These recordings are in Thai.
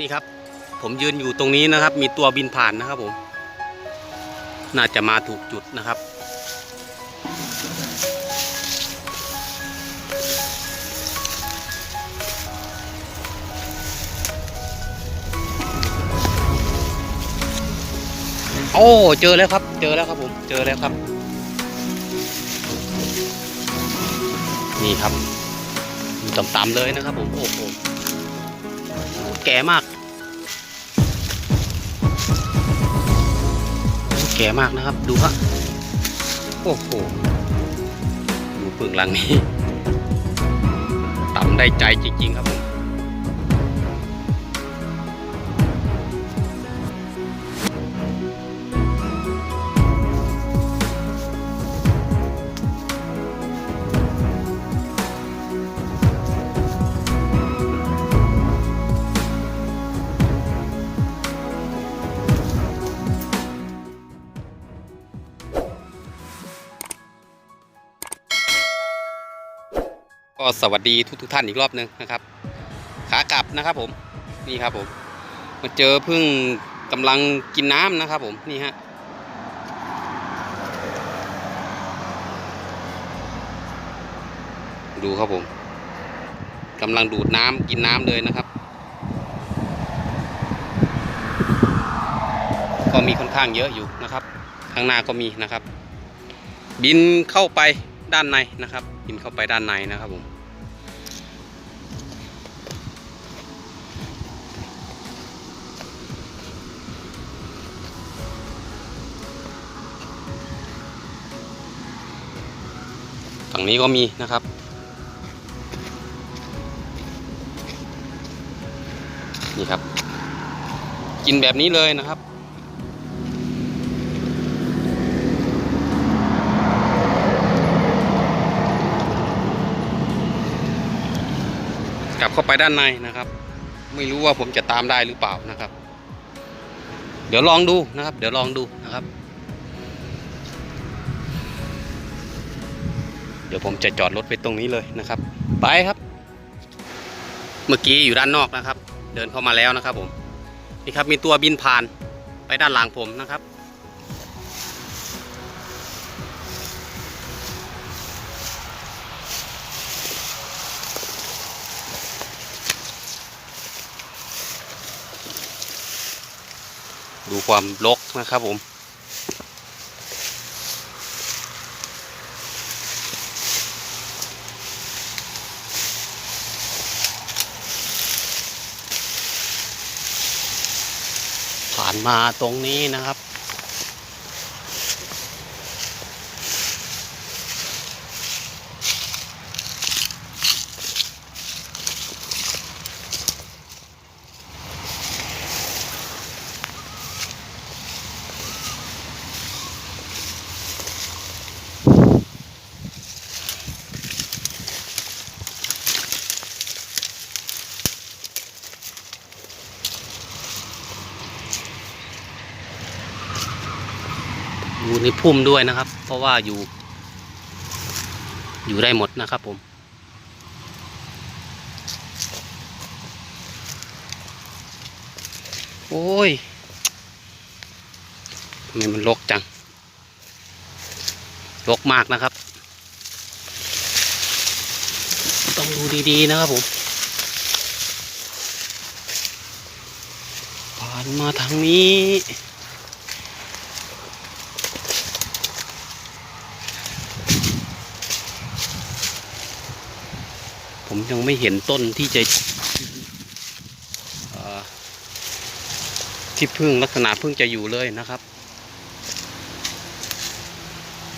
นี่ครับ ผมยืนอยู่ตรงนี้นะครับ มีตัวบินผ่านนะครับผม น่าจะมาถูกจุดนะครับ โอ้เจอแล้วครับ เจอแล้วครับผม เจอแล้วครับ นี่ครับต่ำๆเลยนะครับผมโอ้โห แก่มาก แก่มากนะครับ ดูฮะโอ้โหดูเปลืองลังนี้ต่ำได้ใจจริง ๆ ครับผม ก็สวัสดีทุกทุกท่านอีกรอบหนึ่งนะครับขากลับนะครับผมนี่ครับผมมาเจอพึ่งกำลังกินน้ำนะครับผมนี่ฮะดูครับผมกำลังดูดน้ำกินน้ำเลยนะครับ ก็มีค่อนข้างเยอะอยู่นะครับ ข้างหน้าก็มีนะครับ บินเข้าไปด้านในนะครับ บินเข้าไปด้านในนะครับผม ฝั่งนี้ก็มีนะครับ นี่ครับ กินแบบนี้เลยนะครับกลับเข้าไปด้านในนะครับ ไม่รู้ว่าผมจะตามได้หรือเปล่านะครับ เดี๋ยวลองดูนะครับ เดี๋ยวลองดูนะครับ เดี๋ยวผมจะจอดรถไปตรงนี้เลยนะครับ ไปครับ เมื่อกี้อยู่ด้านนอกนะครับ เดินเข้ามาแล้วนะครับผมนี่ครับมีตัวบินผ่านไปด้านหลังผมนะครับดูความรกนะครับผม ผ่านมาตรงนี้นะครับ อยู่ในพุ่มด้วยนะครับ เพราะว่าอยู่ อยู่ได้หมดนะครับผมโอ้ยทำไมมันรกจังรกมากนะครับ ต้องดูดีๆนะครับผมผ่านมาทางนี้ ยังไม่เห็นต้นที่จะที่พึ่งลักษณะพึ่งจะอยู่เลยนะครับ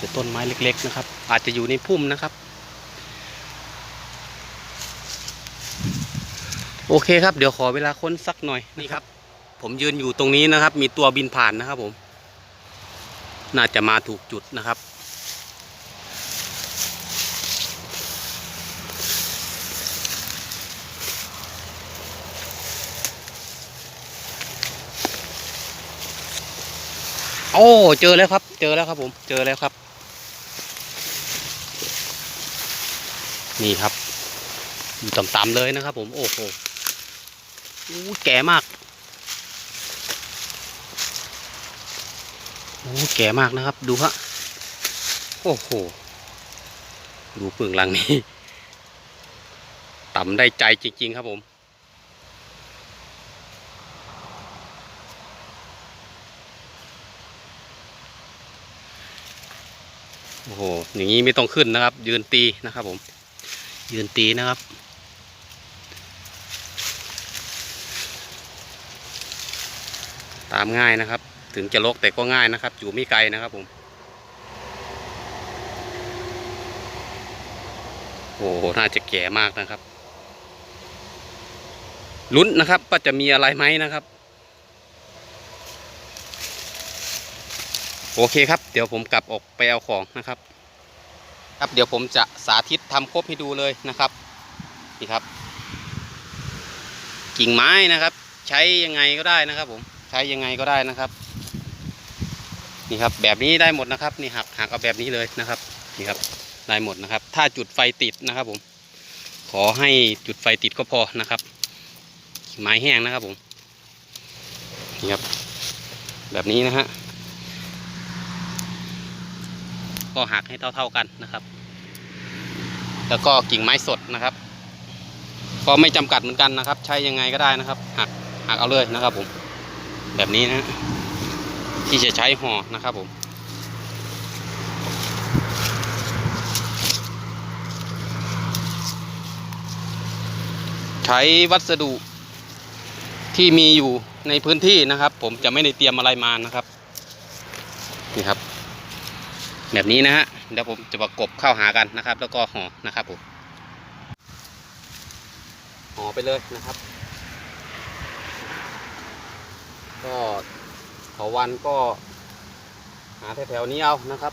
จะต้นไม้เล็ก ๆ นะครับ อาจจะอยู่ในพุ่มนะครับ โอเคครับ เดี๋ยวขอเวลาค้นสักหน่อยนี่ครับ ผมยืนอยู่ตรงนี้นะครับ มีตัวบินผ่านนะครับผม น่าจะมาถูกจุดนะครับ โอ้เจอแล้วครับ เจอแล้วครับผม เจอแล้วครับ นี่ครับ อยู่ต่ำๆเลยนะครับ ผมโอ้โหแก่มากโอ้แก่มากนะครับ ดูฮะโอ้โหดูเปลืองหลังนี้ ต่ำได้ใจจริง ๆ ครับผม อ้โห อย่างนี้ไม่ต้องขึ้นนะครับ ยืนตีนะครับผม ยืนตีนะครับ ตามง่ายนะครับ ถึงจะลกแต่ก็ง่ายนะครับ อยู่ไม่ไกลนะครับผม โอ้โห น่าจะแก่มากนะครับลุ้นนะครับว่าจะมีอะไรไหมนะครับ โอเคครับ เดี๋ยวผมกลับออกไปเอาของนะครับ ครับเดี๋ยวผมจะสาธิตทำครบให้ดูเลยนะครับนี่ครับ กิ่งไม้นะครับ ใช้ยังไงก็ได้นะครับ ผมใช้ยังไงก็ได้นะครับนี่ครับ แบบนี้ได้หมดนะครับนี่หักหักเอาแบบนี้เลยนะครับนี่ครับได้หมดนะครับ ถ้าจุดไฟติดนะครับ ผม ขอให้จุดไฟติดก็พอนะครับไม้แห้งนะครับผมนี่ครับ แบบนี้นะฮะ ก็หักให้เท่า ๆกันนะครับ แล้วก็กิ่งไม้สดนะครับ ก็ไม่จำกัดเหมือนกันนะครับ ใช้ยังไงก็ได้นะครับ หักหักเอาเลยนะครับ ผม แบบนี้นะที่จะใช้ห่อนะครับผมใช้วัสดุที่มีอยู่ในพื้นที่นะครับ ผมจะไม่ได้เตรียมอะไรมานะครับนี่ครับ แบบนี้นะฮะเดี๋ยวผมจะประกบเข้าหากันนะครับ แล้วก็ห่อนะครับผมห่อไปเลยนะครับ ก็ขอวันก็หาแถวๆนี้เอานะครับ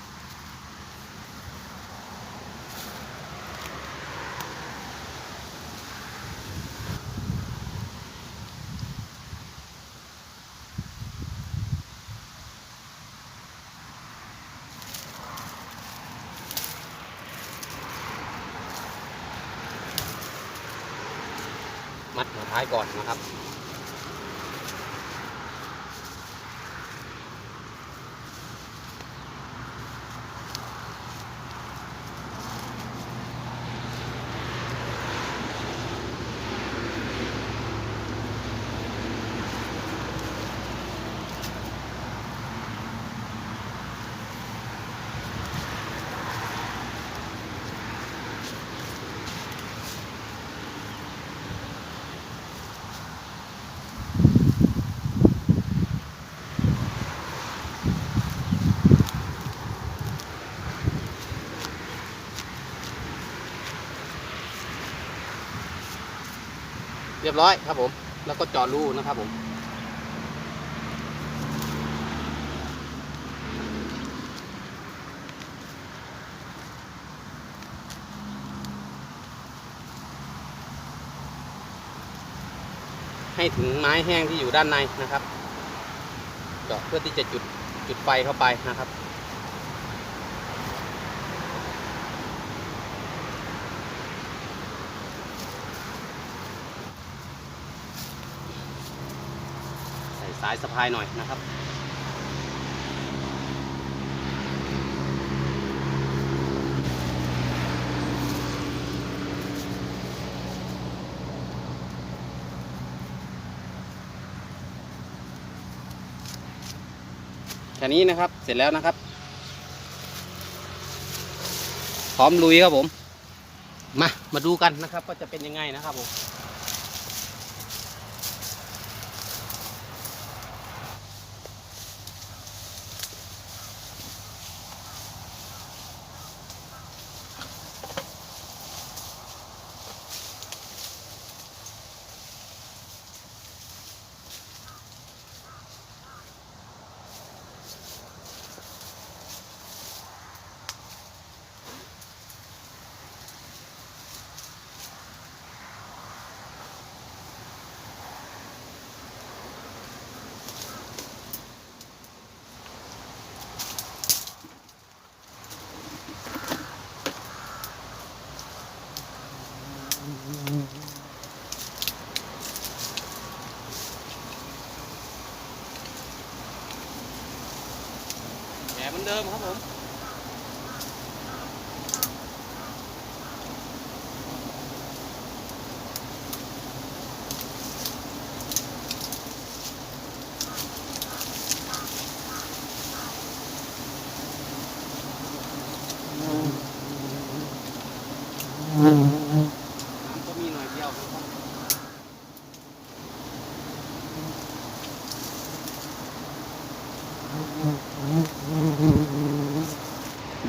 ายก่อนนะครับ เรียบร้อยครับผม แล้วก็จาะรูนะครับผม ให้ถึงไม้แห้งที่อยู่ด้านในนะครับ เจาะเพื่อที่จะจุด จุดไฟเข้าไปนะครับ ใส่สายสะพายหน่อยนะครับ แค่นี้นะครับเสร็จแล้วนะครับ พร้อมลุยครับผม มามาดูกันนะครับ ก็จะเป็นยังไงนะครับผม อนเดิมครับผม น้ำก็มีหน่อยเดียวนะครับ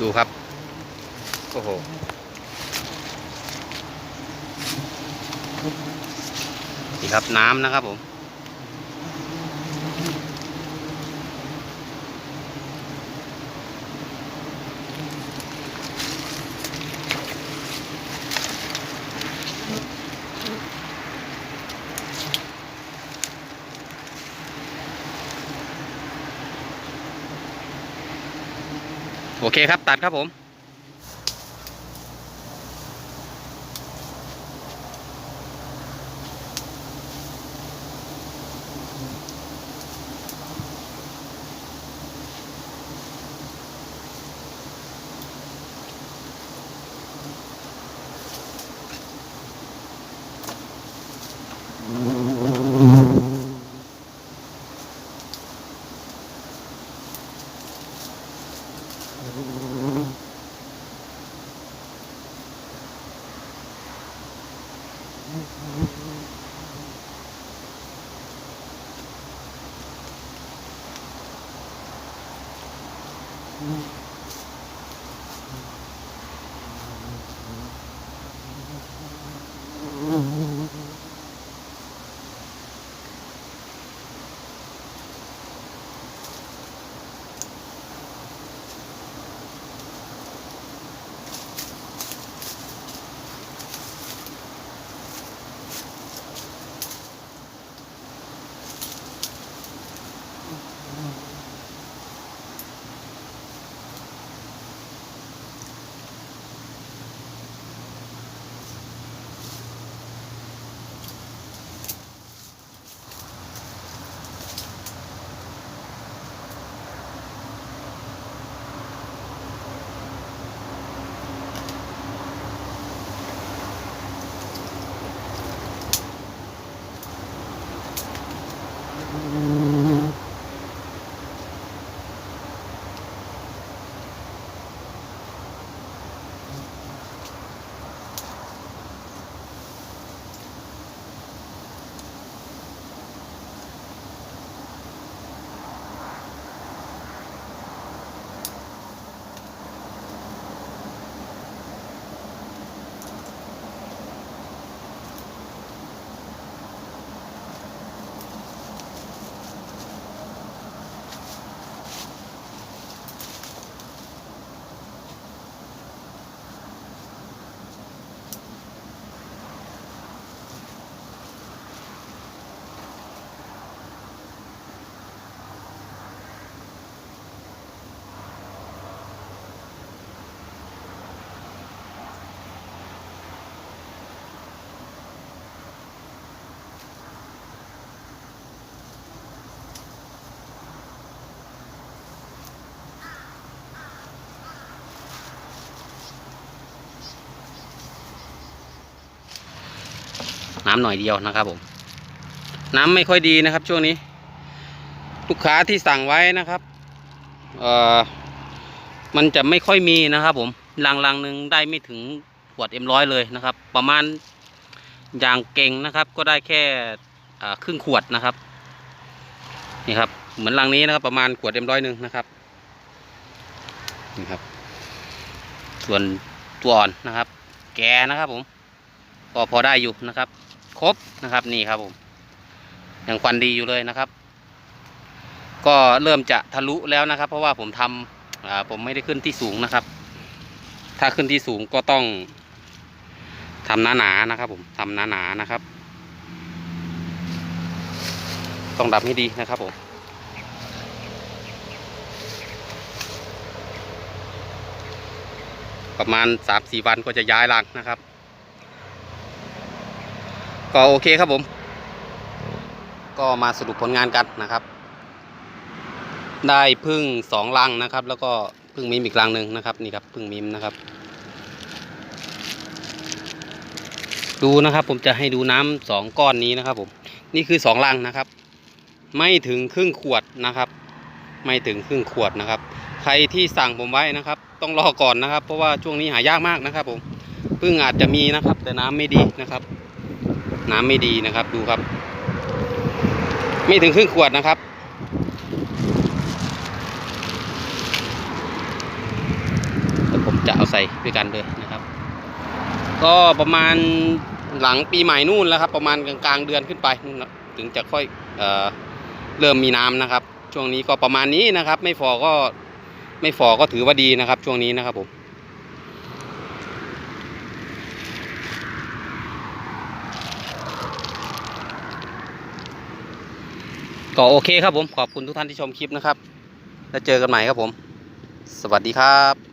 ดู ครับ โอ้โห นี่ครับน้ำนะครับผม โอเคครับตัดครับผม Mm-hmm. น้ำหน่อยเดียวนะครับผม น้ำไม่ค่อยดีนะครับ ช่วงนี้ ลูกค้าที่สั่งไว้นะครับเอ่อมันจะไม่ค่อยมีนะครับ ผมลังลังหนึ่งได้ไม่ถึงขวดเอ็มร้อยเลยนะครับ ประมาณอย่างเก่งนะครับ ก็ได้แค่ครึ่งขวดนะครับนี่ครับ เหมือนลังนี้นะครับ ประมาณขวดเอ็มร้อยหนึ่งนะครับนี่ครับ ส่วนตัวอ่อนนะครับ แกนะครับผมก็พอได้อยู่นะครับ ครบนะครับนี่ครับผมยังควันดีอยู่เลยนะครับ ก็เริ่มจะทะลุแล้วนะครับ เพราะว่าผมทำผมไม่ได้ขึ้นที่สูงนะครับ ถ้าขึ้นที่สูงก็ต้องทำหนาๆนนะครับ ผมทำหนาๆนะครับ ต้องดับให้ดีนะครับผมประมาณสามสี่วันก็จะย้ายรังนะครับ ก็โอเคครับผม ก็มาสรุปผลงานกันนะครับ ได้พึ่งสองรังนะครับ แล้วก็พึ่งมิมอีกรังหนึ่งนะครับนี่ครับพึ่งมิมนะครับ ดูนะครับผมจะให้ดูน้ำสองก้อนนี้นะครับผมนี่คือสองรังนะครับ ไม่ถึงครึ่งขวดนะครับ ไม่ถึงครึ่งขวดนะครับ ใครที่สั่งผมไว้นะครับ ต้องรอก่อนนะครับ เพราะว่าช่วงนี้หายากมากนะครับผมพึ่งอาจจะมีนะครับ แต่น้ำไม่ดีนะครับ น้ำไม่ดีนะครับ ดูครับ ไม่ถึงครึ่งขวดนะครับเดี๋ยวผมจะเอาใส่ด้วยกันเลยนะครับ ก็ประมาณหลังปีใหม่นู่นแล้วครับ ประมาณกลางๆเดือนขึ้นไปนู่นนะถึงจะค่อยเอเริ่มมีน้ำนะครับ ช่วงนี้ก็ประมาณนี้นะครับ ไม่ฟอก็ไม่ฟอก็ถือว่าดีนะครับ ช่วงนี้นะครับผม ก็โอเคครับผมขอบคุณทุกท่านที่ชมคลิปนะครับ แล้วเจอกันใหม่ครับผม สวัสดีครับ